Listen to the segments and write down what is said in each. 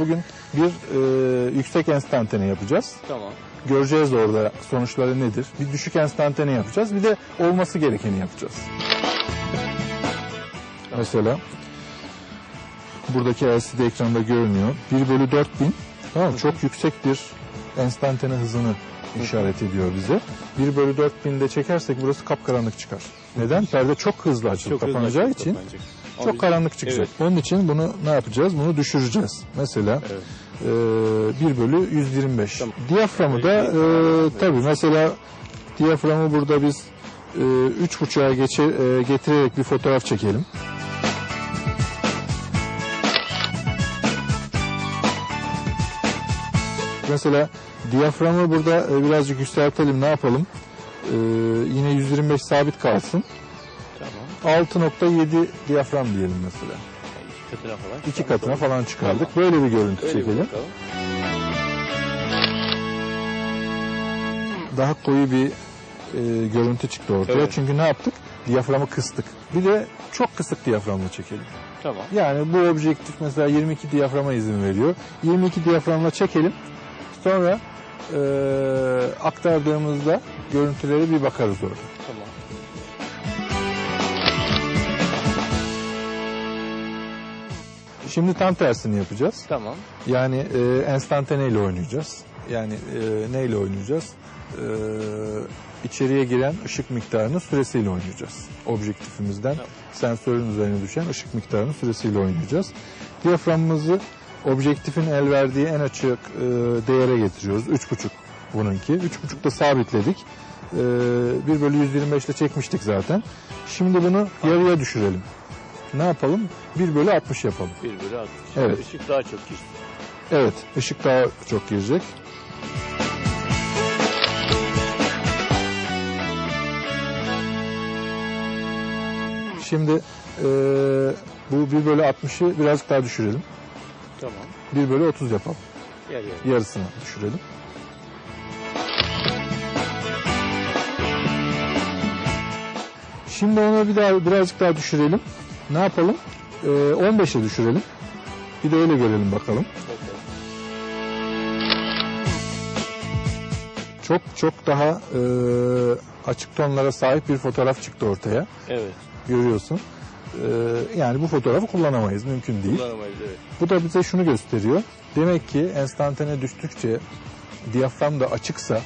bugün bir e, yüksek enstantane yapacağız. Tamam. Göreceğiz orada sonuçları nedir. Bir düşük enstantane yapacağız. Bir de olması gerekeni yapacağız. Mesela buradaki LCD ekranda görünüyor. 1 bölü 4000 tamam çok yüksek bir enstantane hızını işaret ediyor bize. 1 bölü 4000'de çekersek burası kapkaranlık çıkar. Neden? Perde çok hızlı açılıp hızlı kapanacağı açılıp için kapanacak. çok karanlık çıkacak. Evet. Onun için bunu ne yapacağız? Bunu düşüreceğiz. Mesela Evet. e, 1 bölü 125. Tamam. Diyaframı da e, tabii mesela diyaframı burada biz e, 3.5'a geçe, e, getirerek bir fotoğraf çekelim. Mesela diyaframı burada e, birazcık yükseltelim. Ne yapalım? E, yine 125 sabit kalsın. Tamam. 6.7 diyafram diyelim mesela. Yani iki katına falan. İki katına Tamam. falan çıkardık. Böyle bir görüntü Öyle bir çekelim. bakalım. Daha koyu bir e, görüntü çıktı ortaya. Evet. Çünkü ne yaptık? Diyaframı kıstık. Bir de çok kısık diyaframla çekelim. Tamam. Yani bu objektif mesela 22 diyaframa izin veriyor. 22 diyaframla çekelim. Sonra e, aktardığımızda görüntülere bir bakarız orada. Tamam. Şimdi tam tersini yapacağız. Tamam. Yani e, enstantane ile oynayacağız. Yani e, neyle oynayacağız? E, içeriye giren ışık miktarının süresiyle oynayacağız. Objektifimizden Tamam. sensörün üzerine düşen ışık miktarının süresiyle oynayacağız. Diyaframımızı objektifin el verdiği en açık e, değere getiriyoruz. 3.5 bununki. 3.5'da sabitledik. E, 1 bölü 125 ile çekmiştik zaten. Şimdi bunu yarıya düşürelim. Ne yapalım? 1 bölü 60 yapalım. 1 bölü 60. Evet. Işık daha çok gitsin. Evet, ışık daha çok girecek. Şimdi eee, bu 1 bölü 60'ı birazcık daha düşürelim. Tamam. 1 bölü 30 yapalım. Yer yer. Yarısını düşürelim. Şimdi onu bir daha birazcık daha düşürelim. Ne yapalım? Eee 15'e düşürelim. Bir de öyle görelim bakalım. Bakalım. çok çok daha e, açık tonlara sahip bir fotoğraf çıktı ortaya. Evet. Görüyorsun. E, yani bu fotoğrafı kullanamayız. Mümkün değil. Kullanamayız evet. Bu da bize şunu gösteriyor. Demek ki enstantane düştükçe diyafram da açıksa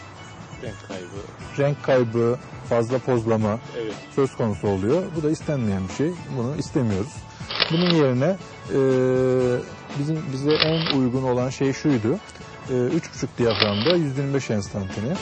Renk kaybı. renk kaybı, fazla pozlama Evet. söz konusu oluyor. Bu da istenmeyen bir şey. Bunu istemiyoruz. Bunun yerine e, bizim bize en uygun olan şey şuydu. E, 3.5 diyaframda 125 enstantane.